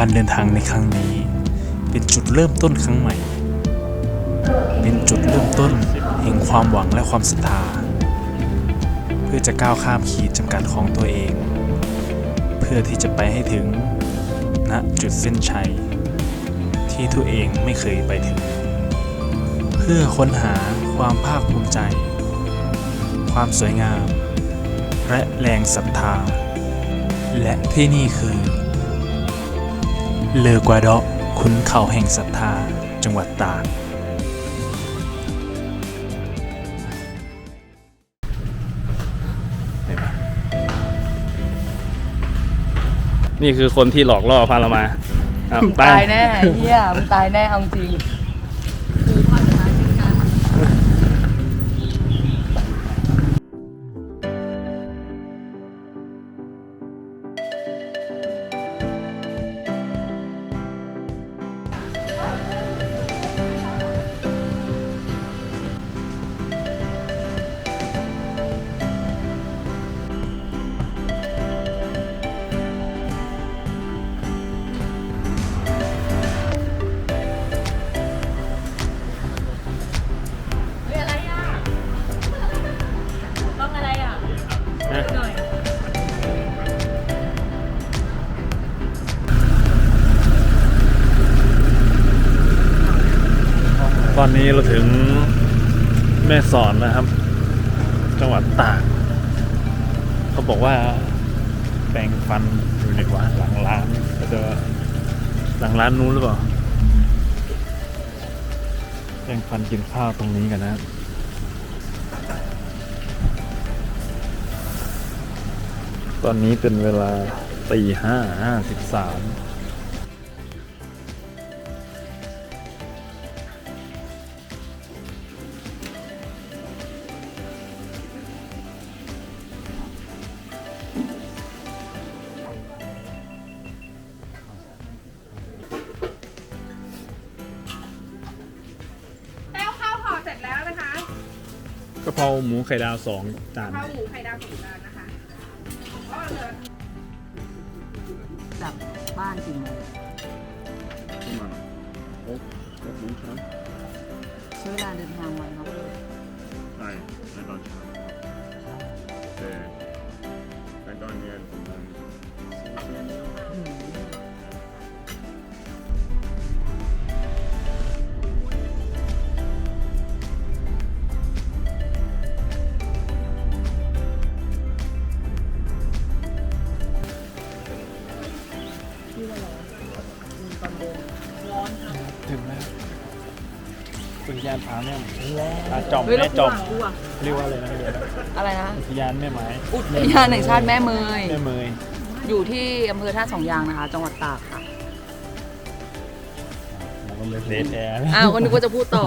การเดินทางในครั้งนี้ เป็นจุดเริ่มต้นครั้งใหม่ เป็นจุดเริ่มต้นแห่งความหวังและความศรัทธา เพื่อจะก้าวข้ามขีดจำกัดของตัวเอง เพื่อที่จะไปให้ถึงณจุดเส้นชัย ที่ตัวเองไม่เคยไปถึง เพื่อค้นหาความภาคภูมิใจ ความสวยงาม และแรงศรัทธา และที่นี่คือ เลอกวาดอกขุนเขาแห่งศรัทธา จังหวัดตากนี่คือคนที่หลอกล่อพาเรามาอะมึงไป ตายแน่เฮียมึงตายแน่เอาจริงต้อง นี้เราถึงแม่สอนนะครับ จังหวัดตากเขาบอกว่าแปรงฟันอยู่ในวัดหลังร้านก็จะหลังร้านนู้นหรือเปล่าแปรงฟันกินข้าวตรงนี้กันนะครับตอนนี้เป็นเวลาตีห้าห้าสิบสามะเพราหมูไข่ดาวสองจานข้าวหมูไข่ดาวสองจานนะคะก็เลยกลับบ้านกี่โมงใช้เวลาเดินทางวันเนาะใช่ในตอนเช้าแต่ในตอนเย็นประมาณอืมต อุทยานผาแม่ผาจอมเฮ้ยแล้แม่วจกูอมอะกูอะเรียกว่าอะไรนะเรียกว่าอะไรนะ อุทยานแม่ไม้อุทยานแห่งชาติแม่เมย แม่เมยอยู่ที่อำเภอท่าสองยางนะคะ จังหวัดตากค่ะเดทแอร์อ้าวก็นึกว่าจะพูดต่อ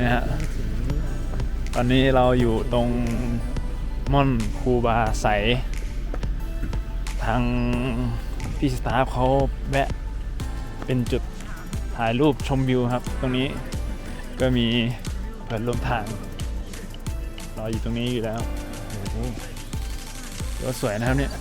นี่ยฮะตอนนี้เราอยู่ตรงม่อนคูบาใส ทางพี่สตาฟเขาแวะเป็นจุดถ่ายรูปชมวิวครับ ตรงนี้ก็มีเพื่อนร่วมทางรออยู่ตรงนี้อยู่แล้วโอ้โหก็สวยนะครับเนี่ย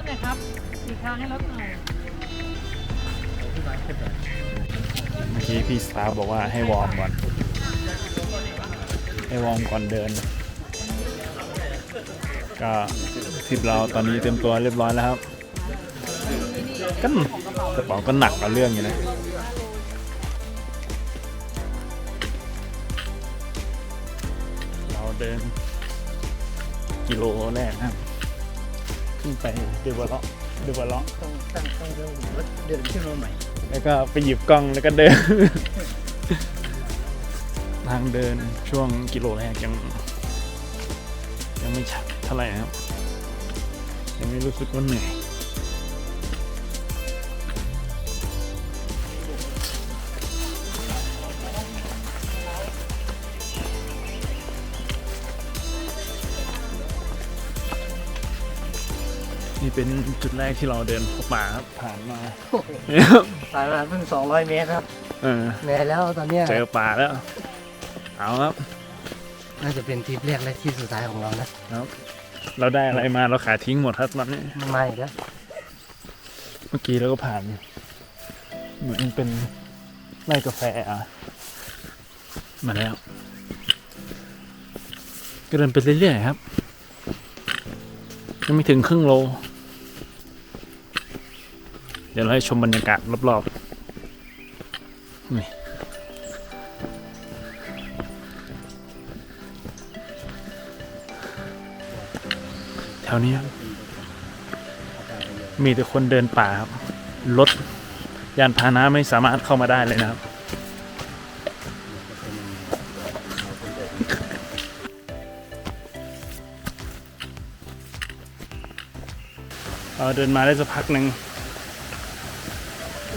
ถหน่อยครับหลีกทางให้รถหน่อยเมื่อกี้พี่สตาฟบอกว่าให้วอร์มก่อน ให้วอร์มก่อนเดิน ก็ทิปเราตอนนี้เต็มตัวเรียบร้อยแล้วครับก็กระเป๋าก็หนักเอาเรื่องอยู่นะเราเดินกิโลแรกครับ ไปเดวเลาะเดวเลาะต้องตั้งต้องเดินเดินขึ้นมาใหม่ แล้วก็ไปหยิบกล้องแล้วก็เดิน ทางเดินช่วงกิโลแรกยัง ยังไม่ชัดเท่าไหร่นะครับ ยังไม่รู้สึกว่าเหนื่อย นี่เป็นจุดแรกที่เราเดินเข้าป่าครับผ่านมาสายมาเพิ่ง 200 เมตรครับเออเหนื่อยแล้วตอนเนี้ยเจอป่าแล้ว เอาครับน่าจะเป็นทริปแรกและที่สุดท้ายของเรานะครับ เราได้อะไรมาเราขายทิ้งหมดครับตอนนี้ไม่แล้วเมื่อกี้เราก็ผ่าน เหมือนเป็นไร่กาแฟอะมาแล้วก็เดินไปเรื่อยๆครับ ยังไม่ถึงครึ่งโลเดี๋ยวเราให้ชมบรรยากาศรอบๆนี่แถวนี้มีแต่คนเดินป่าครับ รถยานพาหนะไม่สามารถเข้ามาได้เลยนะครับเราเดินมาได้สักพักหนึ่ง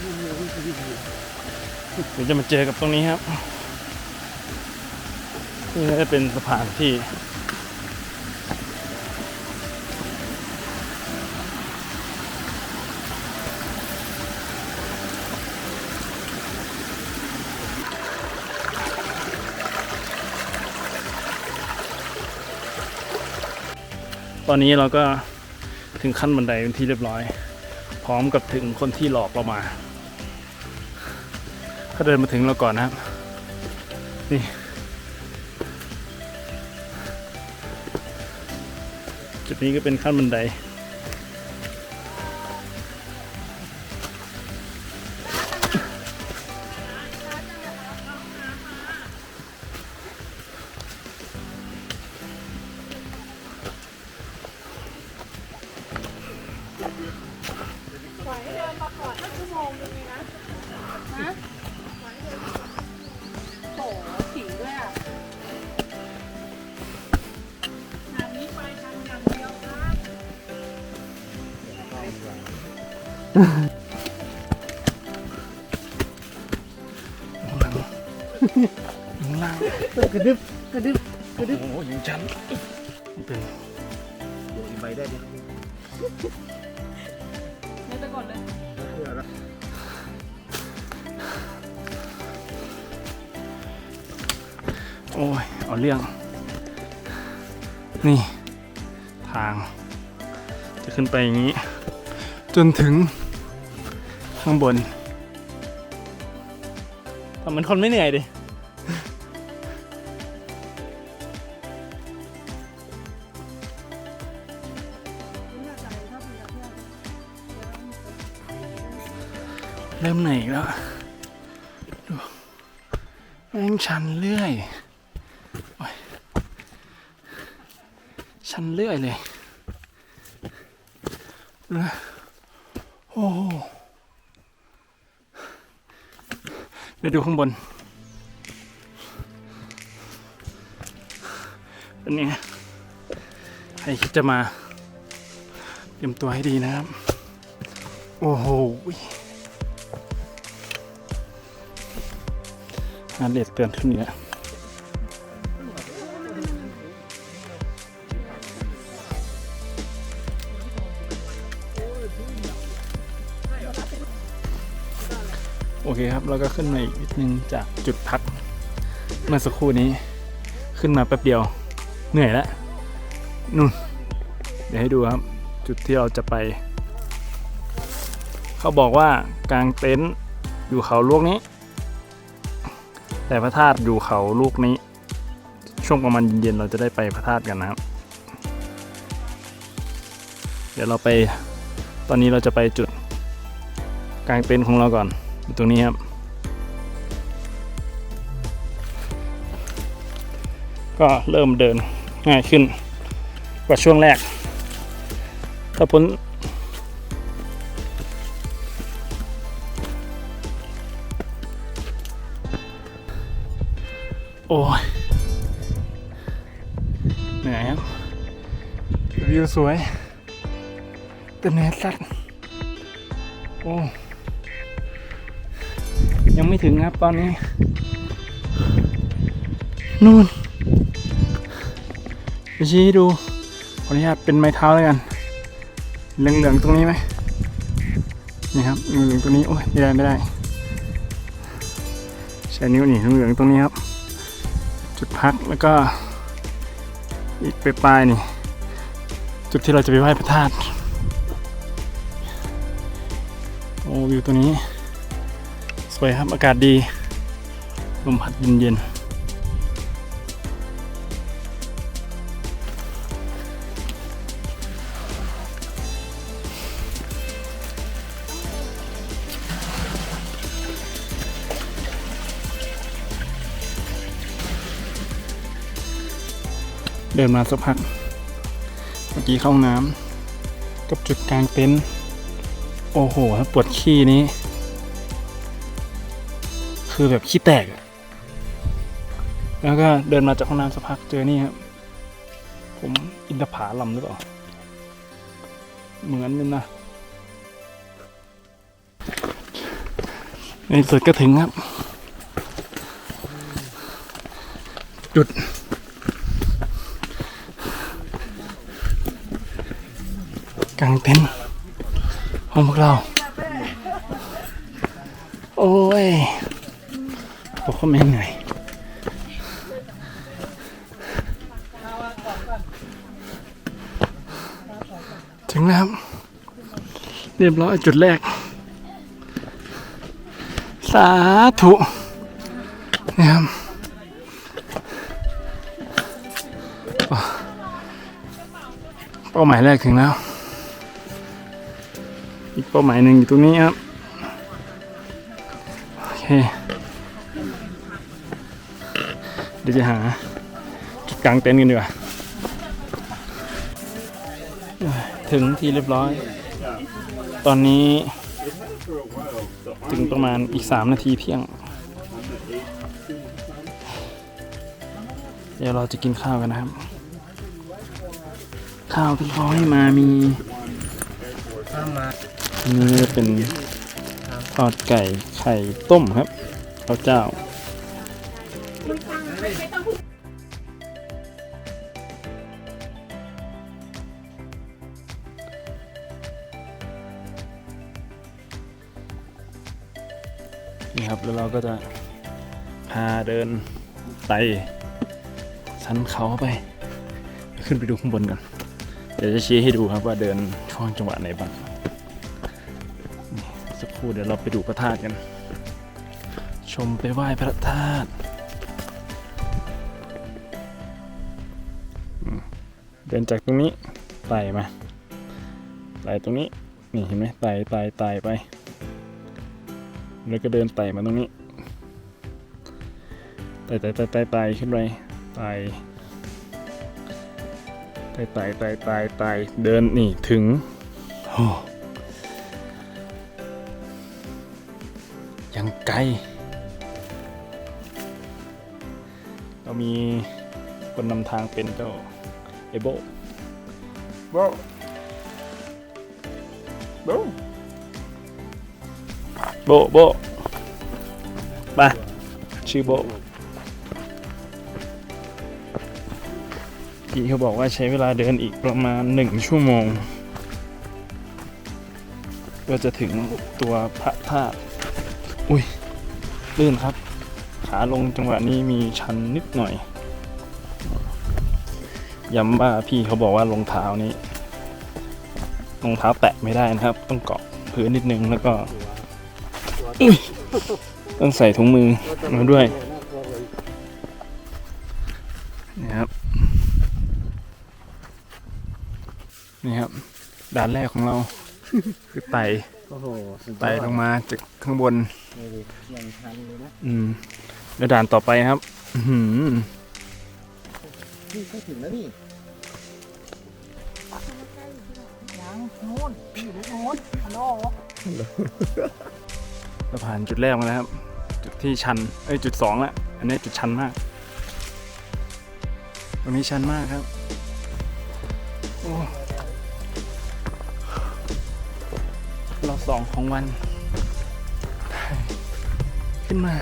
เดี๋ยวจะมาเจอกับตรงนี้ครับนี่ก็จะเป็นสะพานที่ตอนนี้เราก็ถึงขั้นบันไดเป็นที่เรียบร้อย พร้อมกับถึงคนที่หลอกเรามา เขาเดินมาถึงเราก่อนนะครับ นี่ จุดนี้ก็เป็นขั้นบันได ข้างล่างกระดึบกระดึบโอ้โหย่างชั้นเป็นไปได้ดิไม่ไปก่อนเลยโอ้ย เอาเรื่อง นี่ ทาง จะขึ้นไปอย่างนี้ จนถึง ข้างบนทำเหมือนคนไม่เหนื่อยดิเริ่มเหนื่อยอีกแล้ว ดูแม่งชันเรื่อยโอ๊ยชันเรื่อยเลยดูนะโอ้โห เดี๋ยวดูข้างบน อันนี้ใครคิดจะมา เตรียมตัวให้ดีนะครับ โอ้โหงานเด็ดเตือนขึ้นเนี่ยโอ เคครับแล้วก็ขึ้นมาอีกนิดนึงจากจุดพักเมื่อสักครู่นี้ ขึ้นมาแป๊บเดียวเหนื่อยแล้วนู่น เดี๋ยวให้ดูครับ จุดที่เราจะไป เขาบอกว่ากางเต็นท์อยู่เขาลูกนี้ แต่พระธาตุอยู่เขาลูกนี้ ช่วงประมาณเย็นๆเราจะได้ไปพระธาตุกันนะครับ เดี๋ยวเราไปตอนนี้เราจะไปจุดกางเต็นท์ของเราก่อน ตรงนี้ครับ ก็เริ่มเดินง่ายขึ้นกว่าช่วงแรก ถ้าพ้นโอ้ยเหนื่อยครับ วิวสวยแต่เหนื่อยสัตว์โอ้ ยังไม่ถึงครับตอนนี้ นู่นไปชี้ให้ดู ขออนุญาตเป็นไม้เท้าแล้วกัน เหลืองๆตรงนี้ไหมนี่ครับเหลืองๆตรงนี้ โอ้ยไม่ได้ไม่ได้ใช้นิ้วนี่เหลืองๆตรงนี้ครับ จุดพักแล้วก็ อีกปลายๆนี่ จุดที่เราจะไปไหว้พระธาตุโอ้วิวตัวนี้ สวยครับอากาศดีลมพัดเย็นๆเดินมาสักพัก เมื่อกี้เข้าห้องน้ำกับจุดกลางเต็นท์ โอ้โหปวดขี้นี้ คือแบบขี้แตกอะแล้วก็เดินมาจากห้องน้ำสักพักเจอนี่ครับ ผมอินทผาลำหรือเปล่า เหมือนนึงนะในสุดก็ถึงครับ จุดกางเต็นท์ของพวกเรา โอ้ย เขาไม่เหนื่อยถึงแล้วครับเรียบร้อยจุดแรก สาธุนี่ครับเป้าหมายแรกถึงแล้ว อีกเป้าหมายหนึ่งอยู่ตรงนี้ครับ โอเค เดี๋ยวจะหาจุดกลางเต็นท์กันดีกว่าถึงที่เรียบร้อย ตอนนี้ถึงประมาณอีก 3 นาทีเที่ยง เดี๋ยวเราจะกินข้าวกันนะครับ ข้าวที่เขาให้มามีนี่จะเป็นทอดไก่ไข่ต้มครับข้าวเจ้า นี่ครับแล้วเราก็จะพาเดินไต่สันเขาไป ขึ้นไปดูข้างบนกันเดี๋ยวจะชี้ให้ดูครับว่าเดินช่วงจังหวะไหนบ้างสักครู่เดี๋ยวเราไปดูพระธาตุกัน ชมไปไหว้พระธาตุเดินจากตรงนี้ไต่มาไต่ตรงนี้นี่เห็นไหมไต่ไต่ไต่ไป แล้วก็เดินไต่มาตรงนี้ ไต่ไต่ไต่ไต่ไต่ขึ้นไป ไต่ไต่ไต่ไต่ไต่ไต่เดินนี่ถึงโอ้ยังไกล เรามีคนนำทางเป็นเจ้าเอโบโบโบ โบโบไปชื่อโบพี่เขาบอกว่าใช้เวลาเดินอีกประมาณหนึ่งชั่วโมง ก็จะถึงตัวพระธาตุอุ้ยลื่นครับ ขาลงจังหวะนี้มีชันนิดหน่อยย้ำว่าพี่เขาบอกว่ารองเท้านี้รองเท้าแตะไม่ได้นะครับ ต้องเกาะพื้นนิดนึงแล้วก็ ต้องใส่ถุงมือมาด้วยนี่ครับนี่ครับด่านแรกของเรา คือไต่โอ้โหสุดยอดไต่ลงมาจากข้างบนนี่ดิยังทันเลยนะอืมแล้วด่านต่อไปครับ อื้อหือนี่ก็ถึงแล้วนี่ยังโน่นอยู่ในโน่นฮัลโหล เราผ่านจุดแรกมาแล้วครับ จุดที่ชันเอ้จุดสองละอันนี้จุดชันมากตรงนี้ชันมากครับรอบสองของวัน ขึ้นมา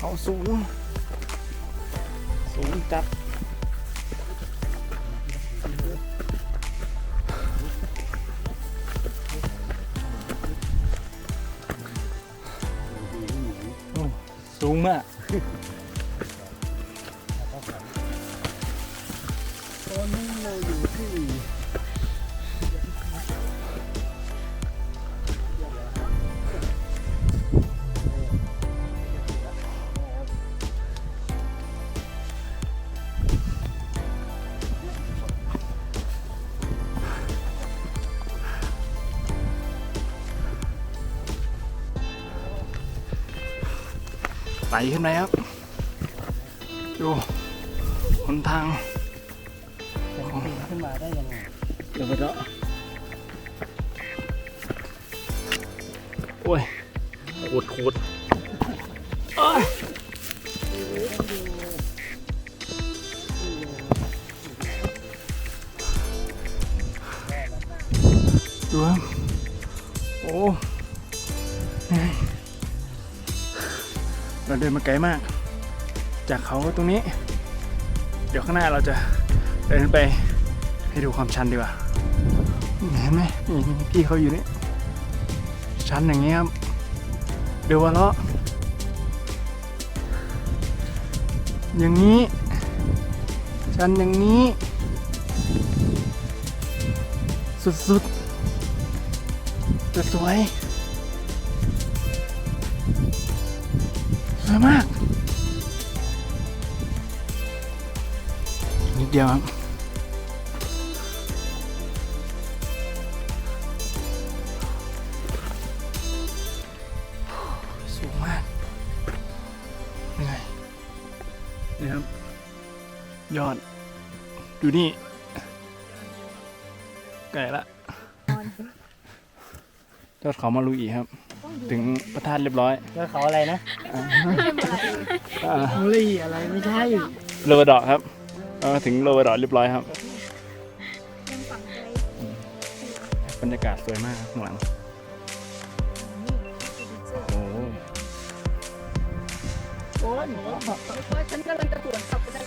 เอาสูง สูงจัด มากตอนนี้เราอยู่ที่ ไต่ขึ้นไปครับ ดูหนทางจะปีนขึ้นมาได้ยังไงเดี๋ยวไปเถอะโอ้ยขูดขูดเอ้ยดูครับโอ้ เราเดินมาไกลมาก จากเขาตรงนี้ เดี๋ยวข้างหน้าเราจะเดินไปให้ดูความชันดีกว่าเห็นไหมนี่พี่เขาอยู่นี่ชันอย่างเงี้ยครับเดี๋ยววะเลาะอย่างนี้ ชันอย่างนี้ สุดๆจะสวย วยมากอีกนิดเดียวครับสูงมากเหนื่อยนี่ครับ ยอด ดูนี่ ไก่ละยอดเขามาลุยครับ ถึงพระธาตุเรียบร้อยแล้วเขาอะไรนะอ่าบุรีอะไรไม่ใช่โรเบอร์ดอกครับเออถึงโรเบอร์ดอกเรียบร้อยครับ บรรยากาศสวยมากครับข้างหลัง โอ้โห โอ้ยฉันกำลังจะสวนกลับไปได้